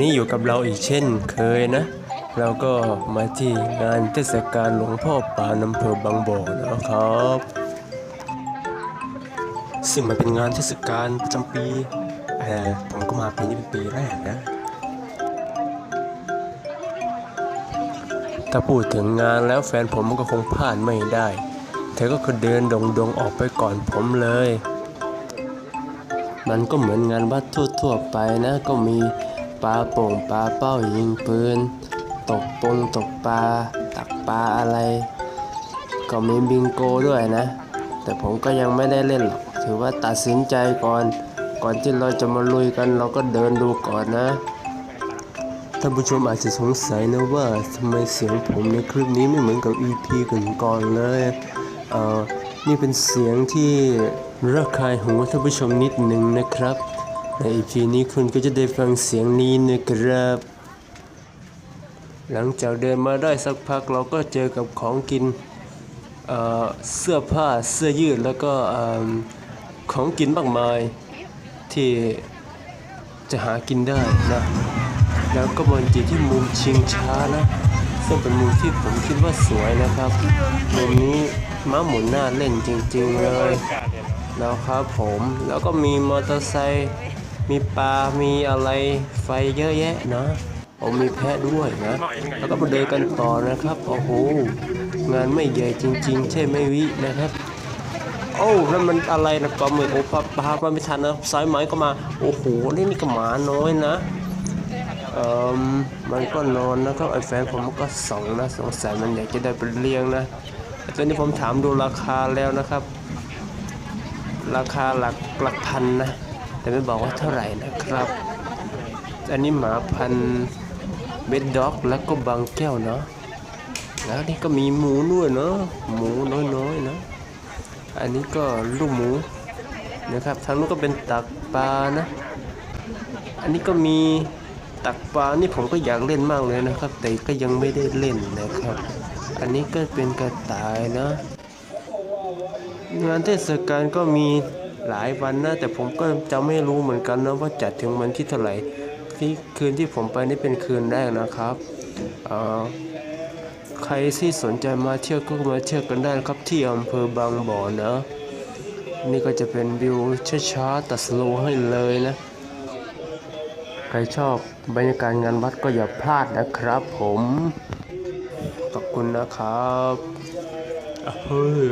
นี่อยู่กับเราอีกเช่นเคยนะ เราก็มาที่งานเทศกาลหลวงพ่อปานอำเภอบางบ่อนะครับ ซึ่งมันเป็นงานเทศกาลประจำปีแต่ผมก็มาปีนี้เป็นปีแรกนะ ถ้าพูดถึงงานแล้วแฟนผมมันก็คงพลาดไม่ได้ เธอก็คือเดินดงดงๆออกไปก่อนผมเลยมันก็เหมือนงานวัดทั่วๆไปนะ ก็มี ปลาโป่งปลาเป้ายิงปืน ตกปงตกปลา ตักปลาอะไร ก็มีบิงโกด้วยนะ แต่ผมก็ยังไม่ได้เล่นหรอก ถือว่าตัดสินใจก่อน ก่อนที่เราจะมาลุยกันเราก็เดินดูก่อนนะท่านผู้ชมอาจจะสงสัยนะว่าทำไมเสียงผมในคลิปนี้ไม่เหมือนกับ EP ก่อนๆเลยเอ่อนี่เป็นเสียงที่ระคายหูท่านผู้ชมนิดหนึ่งนะครับ ใน EP นี้คุณก็จะได้ฟังเสียงนี้นะครับ หลังจากเดินมาได้สักพักเราก็เจอกับของกินเเสื้อผ้าเสื้อยืดแล้วก็ของกินมากมายที่จะหากินได้นะ แล้วก็มันอยู่ที่มุมชิงช้านะ ซึ่งเป็นมุมที่ผมคิดว่าสวยนะครับ มุมนี้ม้าหมุนหน้าเล่นจริงๆเลยแล้วครับผมแล้วก็มีมอเตอร์ไซค์ มีปลา มีอะไรไฟเยอะแยะนะผมมีแพะด้วยนะ แล้วก็มาเดินกันต่อนะครับ โอ้โห งานไม่ใหญ่จริง ๆ ใช่ไหมวินะครับ โอ้นั่นมันอะไรนะปลาหมึกโอ้ปลาปลามาไม่ทันนะสายไหมก็มา โอ้โห นี่นี่ก็หมาน้อยนะเอ่อมันก็นอนนะครับไอ้แฟนผมก็ส่องนะสงสัยมันอยากจะได้ไปเลี้ยงนะตอนนี้ผมถามดูราคาแล้วนะครับ ราคาหลักหลักพันนะ แต่ไม่บอกว่าเท่าไหร่นะครับ อันนี้หมาพันเบดด็อกแล้วก็บางแก้วเนาะแล้วนี่ก็มีหมูด้วยเนาะหมูน้อยๆนะอันนี้ก็ลูกหมูนะครับทางนู้นก็เป็นตักปลานะ อันนี้ก็มีตักปลานี่ผมก็อยากเล่นมากเลยนะครับ แต่ก็ยังไม่ได้เล่นนะครับ อันนี้ก็เป็นกระต่ายนะ งานเทศกาลก็มี หลายวันนะแต่ผมก็จะไม่รู้เหมือนกันนะว่าจัดถึงวันที่เท่าไหร่ที่คืนที่ผมไปนี่เป็นคืนแรกนะครับใครที่สนใจมาเที่ยวก็มาเที่ยวกันได้ครับที่อำเภอบางบ่อนะ นี่ก็จะเป็นวิวช้าๆตัดสโลให้เลยนะ ใครชอบบรรยากาศงานวัดก็อย่าพลาดนะครับผมขอบคุณนะครับเฮ้ย